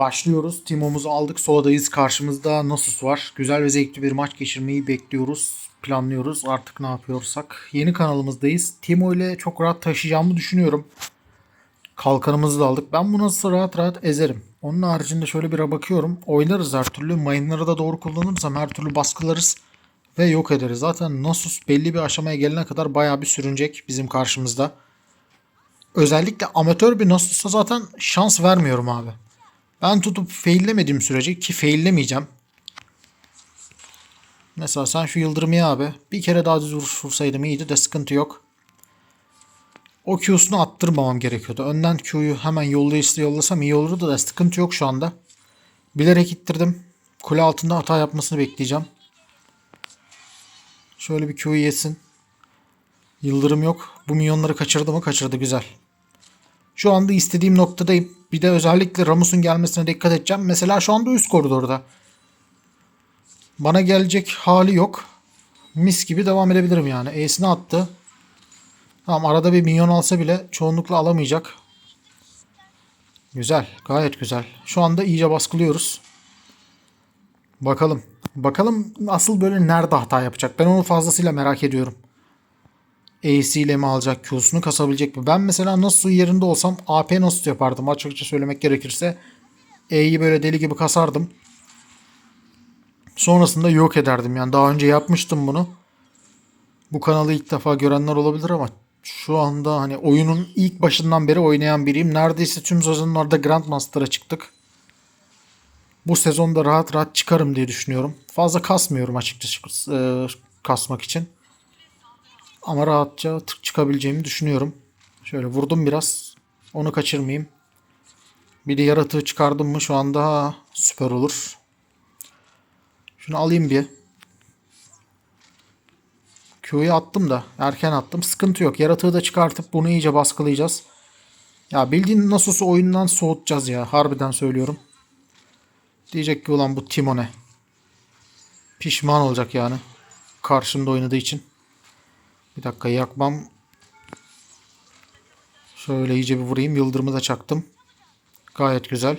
Başlıyoruz. Timo'muzu aldık. Soldayız. Karşımızda Nasus var. Güzel ve zevkli bir maç geçirmeyi bekliyoruz. Planlıyoruz. Artık ne yapıyorsak. Yeni kanalımızdayız. Timo ile çok rahat taşıyacağımı düşünüyorum. Kalkanımızı da aldık. Ben bunu nasıl rahat rahat ezerim. Onun haricinde şöyle bir bakıyorum. Oynarız her türlü. Mayınları da doğru kullanırsam her türlü baskılarız. Ve yok ederiz. Zaten Nasus belli bir aşamaya gelene kadar bayağı bir sürünecek bizim karşımızda. Özellikle amatör bir Nasus'a zaten şans vermiyorum abi. Ben tutup faillemediğim sürece ki faillemeyeceğim. Mesela sen şu yıldırımı abi. Bir kere daha düz vuruş vursaydım iyiydi de sıkıntı yok. O Q'sunu attırmamam gerekiyordu. Önden Q'yu hemen yollayışlı yollasam iyi olurdu da sıkıntı yok şu anda. Bilerek ittirdim. Kule altında hata yapmasını bekleyeceğim. Şöyle bir Q'yu yesin. Yıldırım yok. Bu minyonları kaçırdı mı? Kaçırdı güzel. Şu anda istediğim noktadayım. Bir de özellikle Ramus'un gelmesine dikkat edeceğim. Mesela şu anda üst koridorda. Bana gelecek hali yok. Mis gibi devam edebilirim yani. E'sini attı. Tamam arada bir minyon alsa bile çoğunlukla alamayacak. Güzel. Gayet güzel. Şu anda iyice baskılıyoruz. Bakalım. Bakalım asıl böyle nerede hata yapacak. Ben onu fazlasıyla merak ediyorum. E'siyle mi alacak, Q'sunu kasabilecek mi? Ben mesela nasıl yerinde olsam AP nasıl yapardım açıkça söylemek gerekirse. E'yi böyle deli gibi kasardım. Sonrasında yok ederdim. Yani daha önce yapmıştım bunu. Bu kanalı ilk defa görenler olabilir ama şu anda hani oyunun ilk başından beri oynayan biriyim. Neredeyse tüm sezonlarda Grandmaster'a çıktık. Bu sezonda rahat rahat çıkarım diye düşünüyorum. Fazla kasmıyorum açıkçası e, kasmak için. Ama rahatça tık çıkabileceğimi düşünüyorum. Şöyle vurdum biraz. Onu kaçırmayayım. Bir de yaratığı çıkardım mı şu anda süper olur. Şunu alayım bir. Q'yu attım da erken attım. Sıkıntı yok. Yaratığı da çıkartıp bunu iyice baskılayacağız. Ya bildiğin Nasus'u oyundan soğutacağız ya. Harbiden söylüyorum. Diyecek ki ulan bu Timo ne? Pişman olacak yani. Karşımda oynadığı için. Bir dakika yakmam. Şöyle iyice bir vurayım. Yıldırımı da çaktım. Gayet güzel.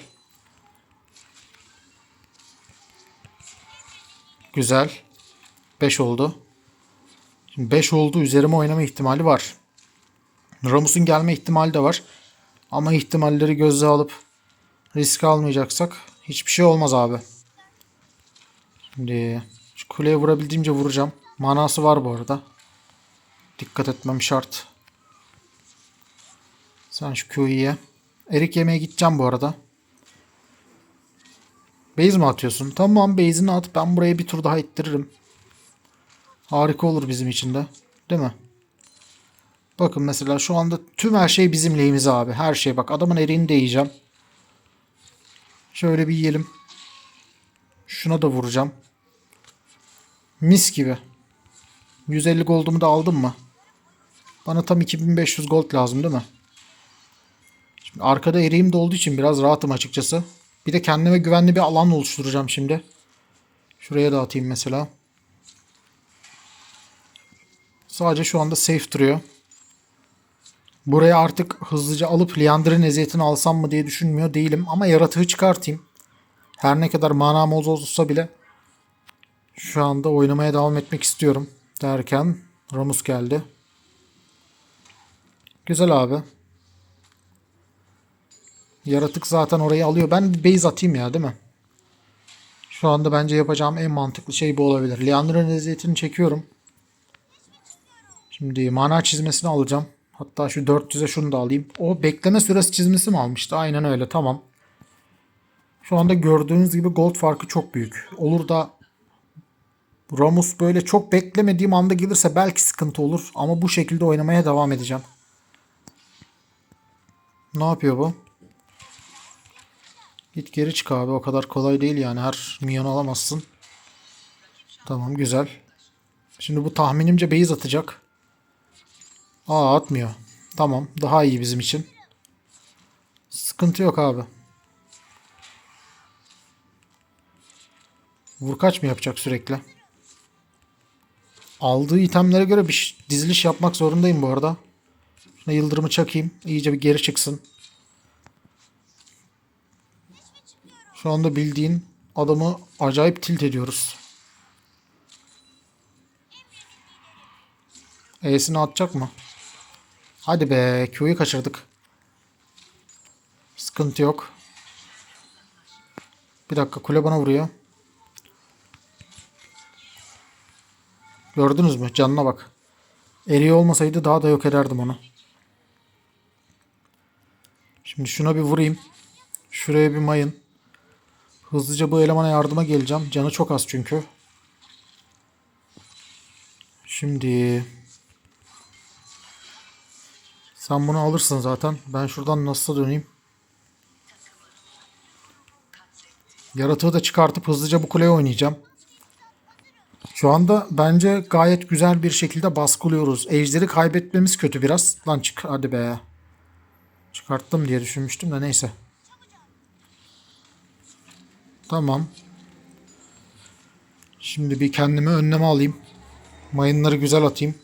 Güzel. 5 oldu. Şimdi 5 oldu. Üzerime oynama ihtimali var. Ramus'un gelme ihtimali de var. Ama ihtimalleri göze alıp risk almayacaksak hiçbir şey olmaz abi. Şimdi şu kuleye vurabildiğimce vuracağım. Manası var bu arada. Dikkat etmem şart. Sen şu Q'yu ye. Erik yemeye gideceğim bu arada. Base mi atıyorsun? Tamam base'ini at. Ben buraya bir tur daha ittiririm. Harika olur bizim için de. Değil mi? Bakın mesela şu anda tüm her şey bizim lehimize abi. Her şey bak adamın eriğini de yiyeceğim. Şöyle bir yiyelim. Şuna da vuracağım. Mis gibi. 150 goldumu da aldım mı? Bana tam 2500 gold lazım değil mi? Şimdi arkada eriğim de olduğu için biraz rahatım açıkçası. Bir de kendime güvenli bir alan oluşturacağım şimdi. Şuraya da atayım mesela. Sadece şu anda safe duruyor. Buraya artık hızlıca alıp Liandry'nin eziyetini alsam mı diye düşünmüyor değilim. Ama yaratığı çıkartayım. Her ne kadar manam olsa bile şu anda oynamaya devam etmek istiyorum. Derken Ramus geldi. Güzel abi. Yaratık zaten orayı alıyor. Ben bir base atayım ya değil mi? Şu anda bence yapacağım en mantıklı şey bu olabilir. Leandro'nun eziyetini çekiyorum. Şimdi mana çizmesini alacağım. Hatta şu 400'e şunu da alayım. O bekleme süresi çizmesi mi almıştı? Aynen öyle tamam. Şu anda gördüğünüz gibi gold farkı çok büyük. Olur da Ramus böyle çok beklemediğim anda gelirse belki sıkıntı olur. Ama bu şekilde oynamaya devam edeceğim. Ne yapıyor bu? Git geri çık abi. O kadar kolay değil yani. Her milyon alamazsın. Tamam güzel. Şimdi bu tahminimce base atacak. Aa atmıyor. Tamam. Daha iyi bizim için. Sıkıntı yok abi. Vur kaç mı yapacak sürekli? Aldığı itemlere göre bir diziliş yapmak zorundayım bu arada. Şuna yıldırımı çakayım. İyice bir geri çıksın. Şu anda bildiğin adamı acayip tilt ediyoruz. E'sini atacak mı? Hadi be Q'yu kaçırdık. Sıkıntı yok. Bir dakika kule bana vuruyor. Gördünüz mü? Canına bak. Eriği olmasaydı daha da yok ederdim onu. Şimdi şuna bir vurayım. Şuraya bir mayın. Hızlıca bu elemana yardıma geleceğim. Canı çok az çünkü. Şimdi sen bunu alırsın zaten. Ben şuradan nasıl döneyim? Yaratığı da çıkartıp hızlıca bu kuleye oynayacağım. Şu anda bence gayet güzel bir şekilde baskılıyoruz. Ejderi kaybetmemiz kötü biraz. Lan çık hadi be. Çıkarttım diye düşünmüştüm de neyse. Tamam. Şimdi bir kendimi önleme alayım. Mayınları güzel atayım.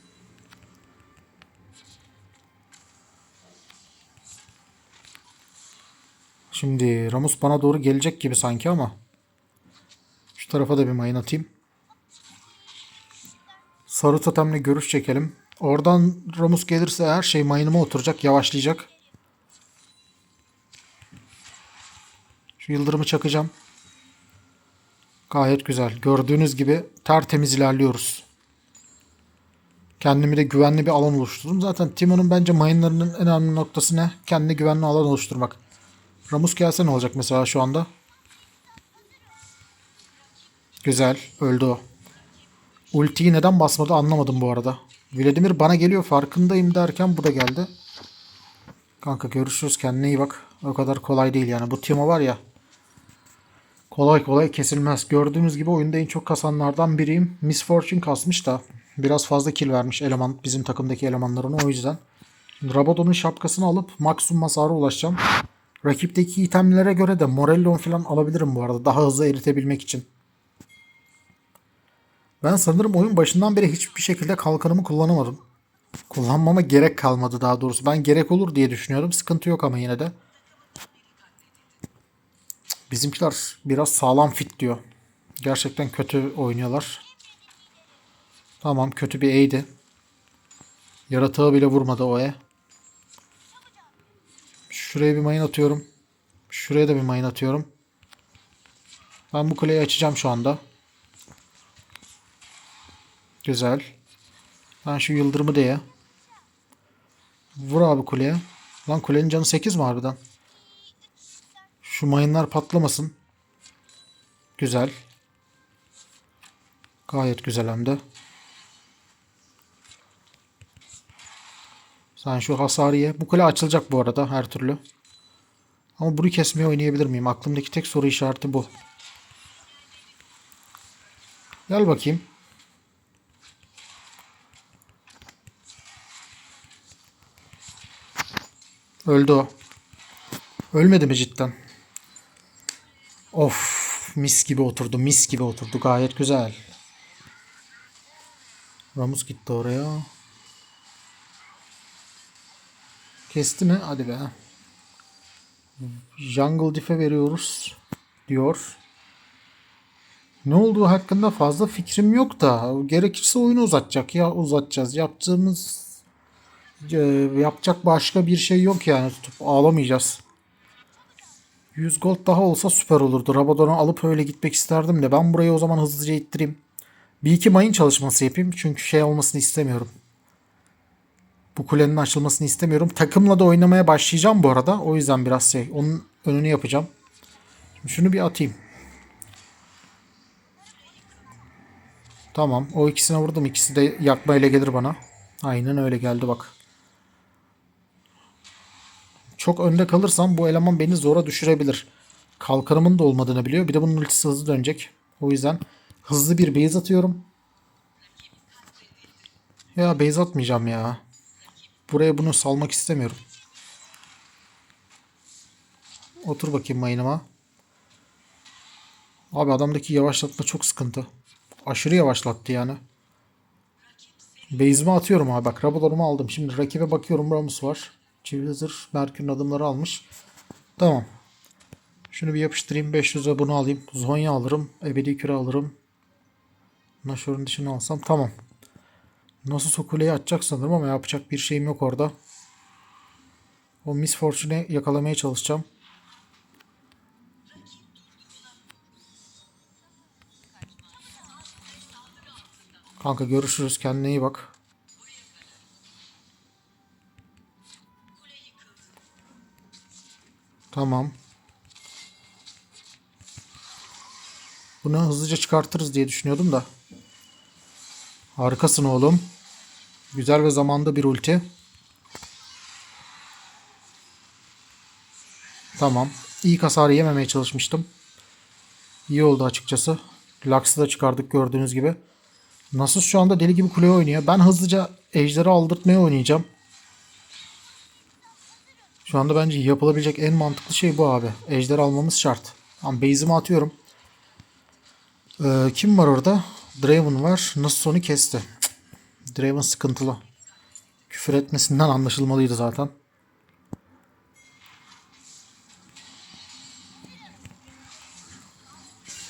Şimdi Ramus bana doğru gelecek gibi sanki ama. Şu tarafa da bir mayın atayım. Sarı totemle görüş çekelim. Oradan Ramus gelirse her şey mayınıma oturacak, yavaşlayacak. Şu yıldırımı çakacağım. Gayet güzel. Gördüğünüz gibi tertemiz ilerliyoruz. Kendimi de güvenli bir alan oluşturdum. Zaten Timo'nun bence mayınlarının en önemli noktası ne? Kendine güvenli alan oluşturmak. Ramus gelse ne olacak mesela şu anda? Güzel. Öldü o. Ultiyi neden basmadı anlamadım bu arada. Vladimir bana geliyor farkındayım derken bu da geldi. Kanka görüşürüz kendine iyi bak. O kadar kolay değil yani. Bu Timo var ya. Kolay kolay kesilmez. Gördüğünüz gibi oyunda en çok kasanlardan biriyim. Miss Fortune kasmış da biraz fazla kill vermiş eleman bizim takımdaki elemanların o yüzden. Rabadon'un şapkasını alıp maksimum hasara ulaşacağım. Rakipteki itemlere göre de Morellon falan alabilirim bu arada. Daha hızlı eritebilmek için. Ben sanırım oyun başından beri hiçbir şekilde kalkanımı kullanamadım. Kullanmama gerek kalmadı daha doğrusu. Ben gerek olur diye düşünüyordum. Sıkıntı yok ama yine de. Bizimkiler biraz sağlam fit diyor. Gerçekten kötü oynuyorlar. Tamam kötü bir E'ydi. Yaratığı bile vurmadı o E. Şuraya bir mayın atıyorum. Şuraya da bir mayın atıyorum. Ben bu kuleyi açacağım şu anda. Güzel. Ben şu yıldırımı diye. Vur abi kuleye. Lan kulenin canı 8 mi harbiden? Şu mayınlar patlamasın. Güzel. Gayet güzel hem de. Sen şu hasarı ye. Bu kule açılacak bu arada her türlü. Ama bunu kesmeye oynayabilir miyim? Aklımdaki tek soru işareti bu. Gel bakayım. Öldü o. Ölmedi mi cidden? Of mis gibi oturdu mis gibi oturdu gayet güzel. Ramus gitti oraya. Kesti mi? Hadi be. Jungle Diff'e veriyoruz diyor. Ne olduğu hakkında fazla fikrim yok da gerekirse oyunu uzatacak ya uzatacağız. Yaptığımız e, yapacak başka bir şey yok yani tutup ağlamayacağız. 100 gold daha olsa süper olurdu. Rabadon'u alıp öyle gitmek isterdim de ben burayı o zaman hızlıca ittireyim. Bir iki mayın çalışması yapayım çünkü şey olmasını istemiyorum. Bu kulenin açılmasını istemiyorum. Takımla da oynamaya başlayacağım bu arada. O yüzden biraz şey onun önünü yapacağım. Şimdi şunu bir atayım. Tamam. O ikisine vurdum. İkisi de yakma ile gelir bana. Aynen öyle geldi bak. Çok önde kalırsam bu eleman beni zora düşürebilir. Kalkanımın da olmadığını biliyor. Bir de bunun ultisi hızlı dönecek. O yüzden hızlı bir base atıyorum. Ya base atmayacağım ya. Buraya bunu salmak istemiyorum. Otur bakayım mayınıma. Abi adamdaki yavaşlatma çok sıkıntı. Aşırı yavaşlattı yani. Base'imi atıyorum abi. Bak Rabadon'umu aldım. Şimdi rakibe bakıyorum. Ramus var. Çivili zırh. Merkür'ün adımları almış. Tamam. Şunu bir yapıştırayım. 500'e bunu alayım. Zonya alırım. Ebedi küre alırım. Naşor'un dışını alsam tamam. Nasıl o kuleyi açacak sanırım ama yapacak bir şeyim yok orada. O Miss Fortune'i yakalamaya çalışacağım. Kanka görüşürüz. Kendine iyi bak. Tamam. Bunu hızlıca çıkartırız diye düşünüyordum da. Harikasın oğlum. Güzel ve zamanda bir ulti. Tamam. İlk hasarı yememeye çalışmıştım. İyi oldu açıkçası. Lux'ı da çıkardık gördüğünüz gibi. Nasus şu anda deli gibi kuleye oynuyor. Ben hızlıca ejderi aldırtmaya oynayacağım. Şu anda bence yapılabilecek en mantıklı şey bu abi. Ejder almamız şart. Tamam base'imi atıyorum. Ee, kim var orada? Draven var. Nasus onu kesti. Draven sıkıntılı. Küfür etmesinden anlaşılmalıydı zaten.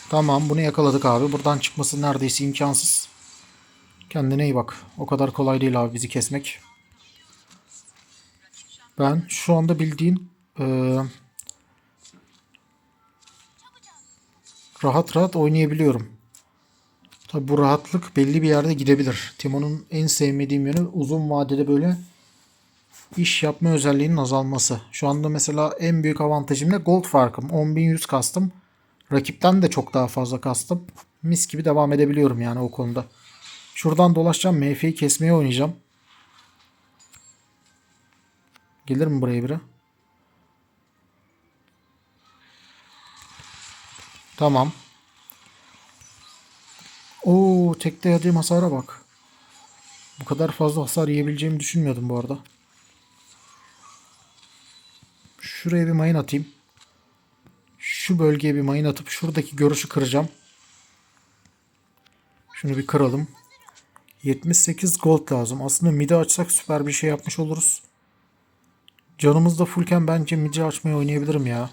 Tamam bunu yakaladık abi. Buradan çıkması neredeyse imkansız. Kendine iyi bak. O kadar kolay değil abi bizi kesmek. Ben şu anda bildiğin eee, rahat rahat oynayabiliyorum. Tabi bu rahatlık belli bir yerde gidebilir. Timon'un en sevmediğim yönü uzun vadede böyle iş yapma özelliğinin azalması. Şu anda mesela en büyük avantajım ne? Gold farkım. 10.100 kastım. Rakipten de çok daha fazla kastım. Mis gibi devam edebiliyorum yani o konuda. Şuradan dolaşacağım. MF'yi kesmeye oynayacağım. Gelir mi buraya biri? Tamam. Oo, tekte yediğim hasara bak. Bu kadar fazla hasar yiyebileceğimi düşünmüyordum bu arada. Şuraya bir mayın atayım. Şu bölgeye bir mayın atıp şuradaki görüşü kıracağım. Şunu bir kıralım. 78 gold lazım. Aslında midi açsak süper bir şey yapmış oluruz. Canımız da fullken bence midi açmayı oynayabilirim ya.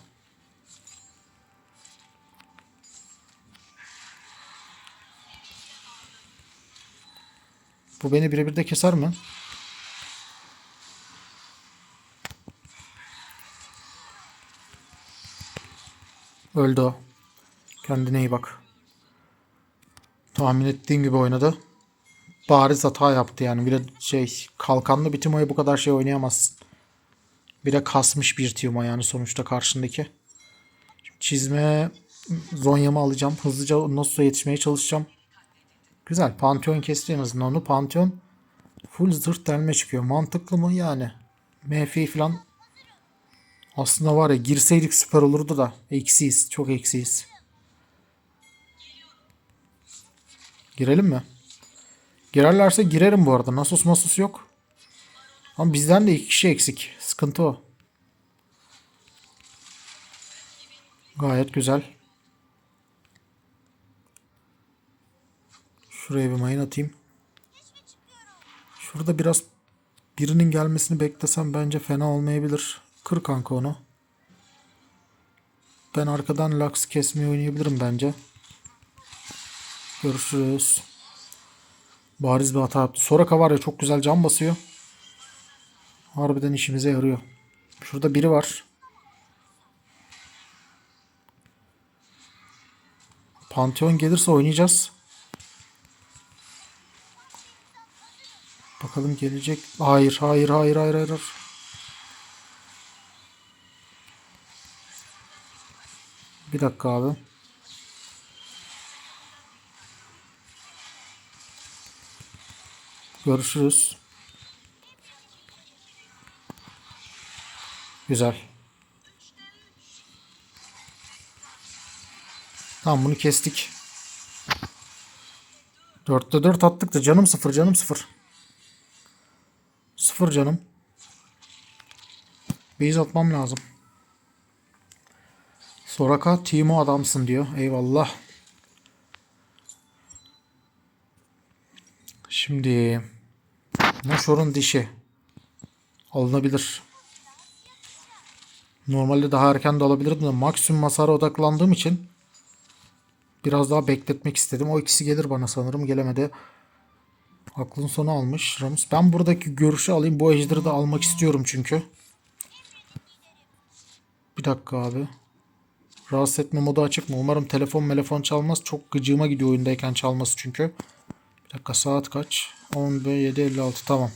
Bu beni birebir de keser mi? Öldü o. Kendine iyi bak. Tahmin ettiğim gibi oynadı. Bariz hata yaptı yani. Bir de şey kalkanlı bir Timo'ya bu kadar şey oynayamazsın. Bir de kasmış bir Timo yani sonuçta karşındaki. Şimdi çizme Zonya'mı alacağım. Hızlıca Nosus'a yetişmeye çalışacağım. Güzel. Pantheon kesti en azından onu. Pantheon full zırh delme çıkıyor. Mantıklı mı? Yani. MF falan aslında var ya girseydik süper olurdu da. Eksiyiz. Çok eksiyiz. Girelim mi? Girerlerse girerim bu arada. Nasus masus yok. Ama bizden de iki kişi eksik. Sıkıntı o. Gayet güzel. Şuraya bir mayın atayım. Şurada biraz birinin gelmesini beklesem bence fena olmayabilir. Kır kanka onu. Ben arkadan Lux kesmeyi oynayabilirim bence. Görüşürüz. Bariz bir hata yaptı. Soraka var ya çok güzel can basıyor. Harbiden işimize yarıyor. Şurada biri var. Pantheon gelirse oynayacağız. Bakalım gelecek. Hayır, hayır, hayır, hayır, hayır. Bir dakika abi. Görüşürüz. Güzel. Tamam bunu kestik. Dörtte dört attık da canım sıfır canım sıfır. Sıfır canım. Base atmam lazım. Soraka Timo adamsın diyor. Eyvallah. Şimdi Nashor'un dişi alınabilir. Normalde daha erken de alabilirdim de maksimum hasara odaklandığım için biraz daha bekletmek istedim. O ikisi gelir bana sanırım. Gelemedi. Aklın sonu almış Ramus. Ben buradaki görüşü alayım. Bu ejderi de almak istiyorum çünkü. Bir dakika abi. Rahatsız etme modu açık mı? Umarım telefon telefon çalmaz. Çok gıcığıma gidiyor oyundayken çalması çünkü. Bir dakika saat kaç? 11.7.56 tamam.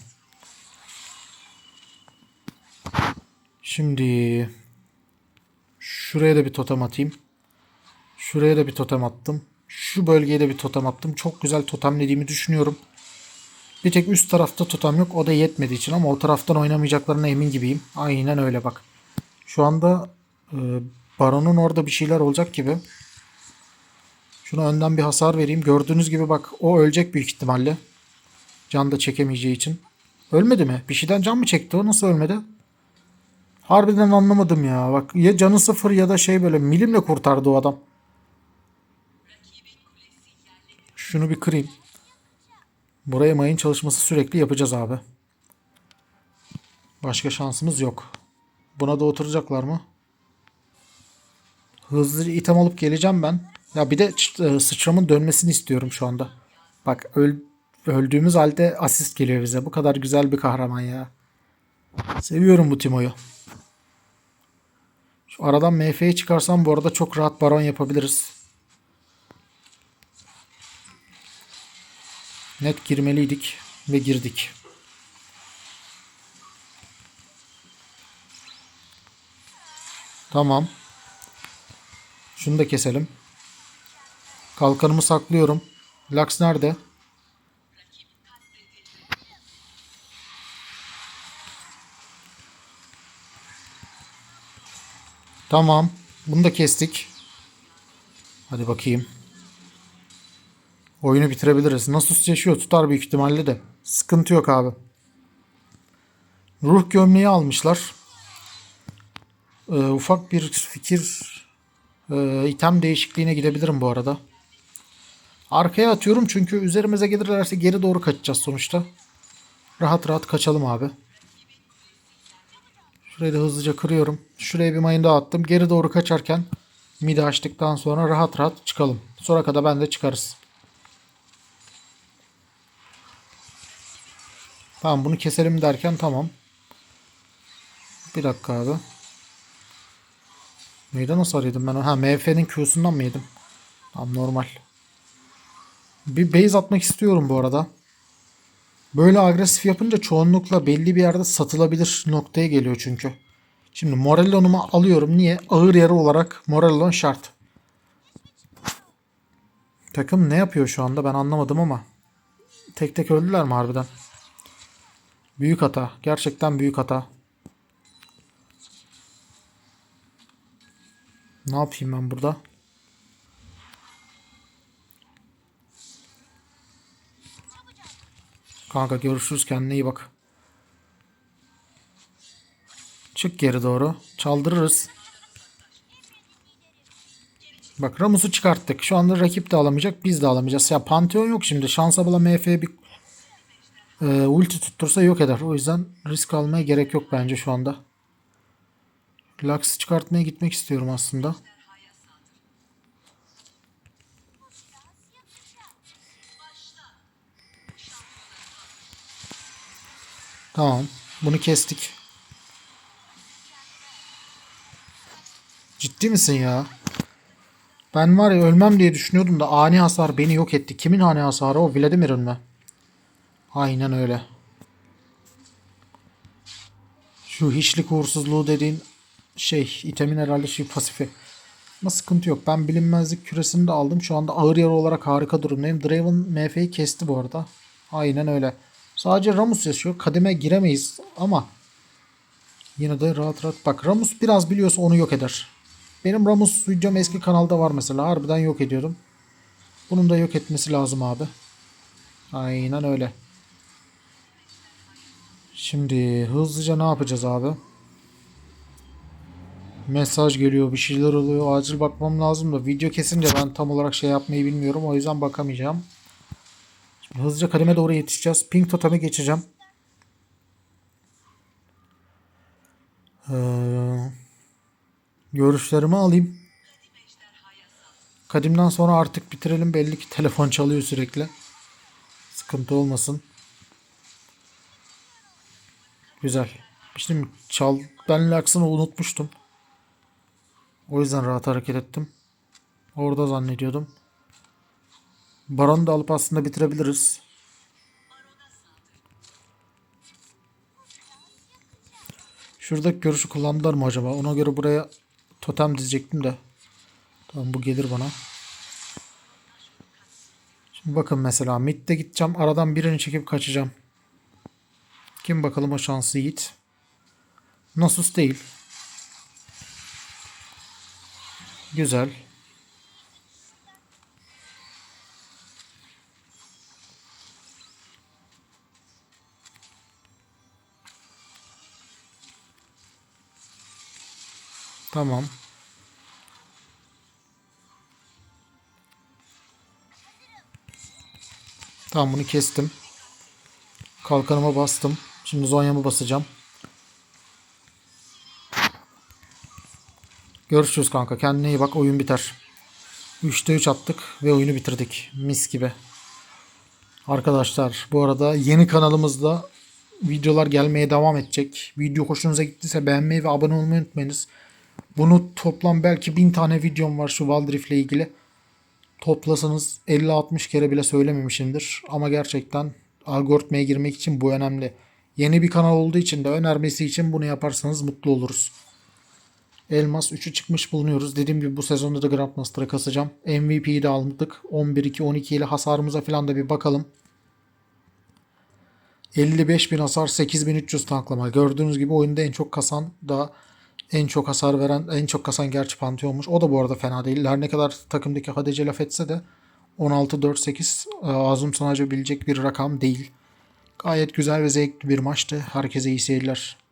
Şimdi şuraya da bir totem atayım. Şuraya da bir totem attım. Şu bölgeye de bir totem attım. Çok güzel totemlediğimi düşünüyorum. Bir tek üst tarafta totem yok. O da yetmediği için ama o taraftan oynamayacaklarına emin gibiyim. Aynen öyle bak. Şu anda e, Baron'un orada bir şeyler olacak gibi. Şuna önden bir hasar vereyim. Gördüğünüz gibi bak o ölecek büyük ihtimalle. Can da çekemeyeceği için. Ölmedi mi? Bir şeyden can mı çekti o? Nasıl ölmedi? Harbiden anlamadım ya. Bak ya canı sıfır ya da şey böyle milimle kurtardı o adam. Şunu bir kırayım. Buraya mayın çalışması sürekli yapacağız abi. Başka şansımız yok. Buna da oturacaklar mı? Hızlı item alıp geleceğim ben. Ya bir de e, sıçramın dönmesini istiyorum şu anda. Bak öl öldüğümüz halde asist geliyor bize. Bu kadar güzel bir kahraman ya. Seviyorum bu Timo'yu. Şu aradan MF'yi çıkarsam bu arada çok rahat baron yapabiliriz. Net girmeliydik ve girdik. Tamam. Şunu da keselim. Kalkanımı saklıyorum. Lux nerede? Tamam. Bunu da kestik. Hadi bakayım. Oyunu bitirebiliriz. Nasus yaşıyor. Tutar büyük ihtimalle de. Sıkıntı yok abi. Ruh gömleği almışlar. Ee, ufak bir fikir e, item değişikliğine gidebilirim bu arada. Arkaya atıyorum çünkü üzerimize gelirlerse geri doğru kaçacağız sonuçta. Rahat rahat kaçalım abi. Şurayı da hızlıca kırıyorum. Şuraya bir mayın daha attım. Geri doğru kaçarken midi açtıktan sonra rahat rahat çıkalım. Sonra kadar ben de çıkarız. Tamam bunu keselim derken tamam. Bir dakika abi. Neyden hasar yedim ben? Ha MF'nin Q'sundan mı yedim? Tamam normal. Bir base atmak istiyorum bu arada. Böyle agresif yapınca çoğunlukla belli bir yerde satılabilir noktaya geliyor çünkü. Şimdi Morello'numu alıyorum. Niye? Ağır yarı olarak Morellon şart. Takım ne yapıyor şu anda ben anlamadım ama. Tek tek öldüler mi harbiden? Büyük hata. Gerçekten büyük hata. Ne yapayım ben burada? Kanka görüşürüz kendine iyi bak. Çık geri doğru. Çaldırırız. Bak Ramus'u çıkarttık. Şu anda rakip de alamayacak. Biz de alamayacağız. Ya Pantheon yok şimdi. Şansa bula MF bir e, ulti tuttursa yok eder. O yüzden risk almaya gerek yok bence şu anda. Lux'ı çıkartmaya gitmek istiyorum aslında. Tamam. Bunu kestik. Ciddi misin ya? Ben var ya ölmem diye düşünüyordum da ani hasar beni yok etti. Kimin ani hasarı o? Vladimir'in mi? Aynen öyle. Şu hiçlik uğursuzluğu dediğin şey itemin herhalde şey pasifi. Ama sıkıntı yok. Ben bilinmezlik küresini de aldım. Şu anda ağır yarı olarak harika durumdayım. Draven MF'yi kesti bu arada. Aynen öyle. Sadece Ramus yaşıyor. Kademe giremeyiz ama yine de rahat rahat. Bak Ramus biraz biliyorsa onu yok eder. Benim Ramus videom eski kanalda var mesela. Harbiden yok ediyordum. Bunun da yok etmesi lazım abi. Aynen öyle. Şimdi hızlıca ne yapacağız abi? Mesaj geliyor, bir şeyler oluyor. Acil bakmam lazım da video kesince ben tam olarak şey yapmayı bilmiyorum. O yüzden bakamayacağım. Hızlıca kademe doğru yetişeceğiz. Pink totemi geçeceğim. Ee, Görüşlerimi alayım. Kadimden sonra artık bitirelim. Belli ki telefon çalıyor sürekli. Sıkıntı olmasın. Güzel. Şimdi çal ben Laks'ını unutmuştum. O yüzden rahat hareket ettim. Orada zannediyordum. Baron'u da alıp aslında bitirebiliriz. Şuradaki görüşü kullandılar mı acaba? Ona göre buraya totem dizecektim de. Tamam bu gelir bana. Şimdi bakın mesela mid'de gideceğim. Aradan birini çekip kaçacağım. Kim bakalım o şanslı yiğit. Nasus değil. Güzel. Tamam. Tamam bunu kestim. Kalkanıma bastım. Şimdi zonyamı basacağım. Görüşürüz kanka. Kendine iyi bak. Oyun biter. 3'te 3 attık ve oyunu bitirdik. Mis gibi. Arkadaşlar bu arada yeni kanalımızda videolar gelmeye devam edecek. Video hoşunuza gittiyse beğenmeyi ve abone olmayı unutmayınız. Bunu toplam belki 1000 tane videom var şu Waldrift ile ilgili. Toplasanız 50-60 kere bile söylememişimdir. Ama gerçekten algoritmaya girmek için bu önemli. Yeni bir kanal olduğu için de önermesi için bunu yaparsanız mutlu oluruz. Elmas 3'ü çıkmış bulunuyoruz. Dediğim gibi bu sezonda da Grandmaster'a kasacağım. MVP'yi de aldık. 11-2-12 ile hasarımıza falan da bir bakalım. 55.000 hasar 8.300 tanklama. Gördüğünüz gibi oyunda en çok kasan da en çok hasar veren, en çok kasan gerçi Pantheon'muş. O da bu arada fena değil. Her ne kadar takımdaki Hadece laf etse de 16-4-8 e, ağzım sanacabilecek bir rakam değil. Gayet güzel ve zevkli bir maçtı. Herkese iyi seyirler.